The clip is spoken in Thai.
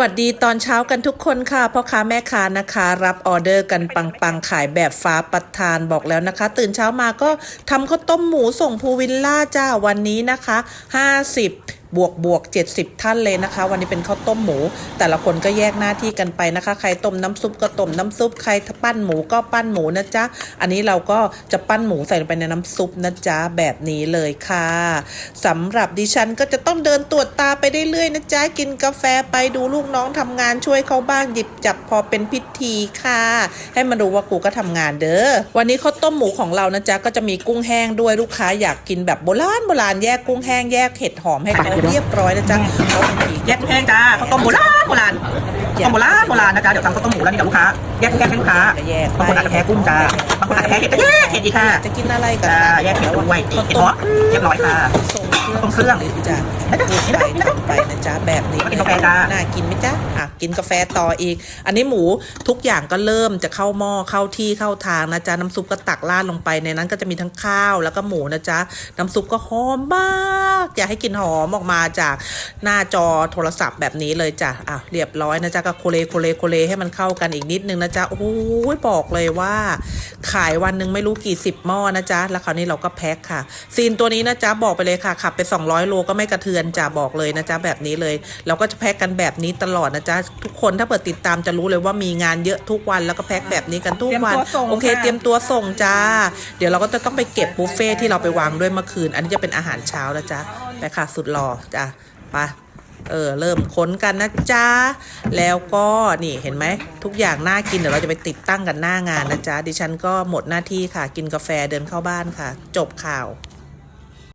วัสดีตอนเช้ากันทุกคนค่ะพ่อค้าแม่ค้านะคะ รับออเดอร์กันปังๆ ขายแบบฟ้าประทานบอกแล้วนะคะ ตื่นเช้ามาก็ทำข้าวต้มหมูส่งภูวิลล่าจ้าวันนี้นะคะ 50 บวกบวก 70 ท่านเลยนะคะ วันนี้เป็นข้าวต้มหมู แต่ละคนก็แยกหน้าที่กันไปนะคะ ใครต้มน้ำซุปก็ต้มน้ำซุปใครปั้นหมูก็ปั้นหมูนะจ๊ะอันนี้เราก็จะปั้นหมูใส่ลงไปในน้ำซุปนะจ๊ะแบบนี้เลยค่ะสำหรับดิฉันก็จะต้องเดินตรวจตาไปเรื่อยๆนะจ๊ะกินกาแฟไปดูลูกน้องทำงานช่วยเขาบ้างหยิบจับพอเป็นพิธีค่ะ ให้มาดูว่ากูก็ทำงานเด้อวันนี้ข้าวต้มหมูของเรานะจ๊ะก็จะมีกุ้งแห้งด้วยลูกค้าอยากกินแบบโบราณโบราณแยกกุ้งแห้งแยกเห็ดหอมให้เขาเรียบร้อยนะจ๊ะเพราะบางทีแยกกุ้งแห้งจ้าข้าวต้มโบราณโบราณข้าวต้มโบราณโบราณนะจ๊ะเดี๋ยวทำข้าวต้มหมูแล้วนี่กับลูกค้าแยกกุ้งแห้งให้ลูกค้าจะแยกบางคนอาจจะแพ้กุ้งจ้าบางคนอาจจะแพ้เห็ดก็แยกเห็ดดีค่ะจะกินอะไรกันจ้าแยกเห็ดด้วยเห็ดเพาะเรียบร้อยค่ะส่งเครื่องจ้ะพูดไปทำไปนะจ๊ะแบบนี้กินกาแฟจ้าน่ากินไหมจ๊ะอะกินกาแฟต่ออีก อันนี้หมูทุกอย่างก็เริ่มจะเข้าหม้อเข้าที่เข้าทางนะจ๊ะน้ำซุปก็ตักราดลงไปในนั้นก็จะมีทั้งข้าวแล้วก็หมูนะจ๊ะน้ำซุปก็หอมมากอยากให้กินหอมออกมาจากหน้าจอโทรศัพท์แบบนี้เลยจ้ะอะเรียบร้อยนะจ๊ะก็โคเลโคเลโคเลให้มันเข้ากันอีกนิดนึงนะจ๊ะโอ้ยบอกเลยว่า ขายวันหนึ่งไม่รู้กี่สิบหม้อนะจ๊ะแล้วคราวนี้เราก็แพ็คค่ะ ซีนตัวนี้นะจ๊ะบอกไปเลยค่ะขับไป 200 โลก็ไม่กระเทือนจ้ะบอกเลยนะจ๊ะแบบนี้เลยเราก็จะแพ็คกันแบบนี้ตลอดนะจ๊ะ ทุกคนถ้าเปิดติดตามจะรู้เลยว่ามีงานเยอะทุกวันแล้วก็แพ็คแบบนี้กันทุกวันเตรียมตัวส่งโอเคค่ะเตรียมตัวส่งจ้า เดี๋ยวเราก็จะต้องไปเก็บบุฟเฟ่ที่เราไปวางด้วยเมื่อคืน อันนี้จะเป็นอาหารเช้าแล้วจ้ะไปค่ะสุดหล่อจ้ะไปเออเริ่มค้นกันนะจ๊ะ แล้วก็นี่เห็นไหม ทุกอย่างน่ากินเดี๋ยวเราจะไปติดตั้งกันหน้างานนะจ๊ะ ดิฉันก็หมดหน้าที่ค่ะ กินกาแฟเดินเข้าบ้านค่ะ จบข่าว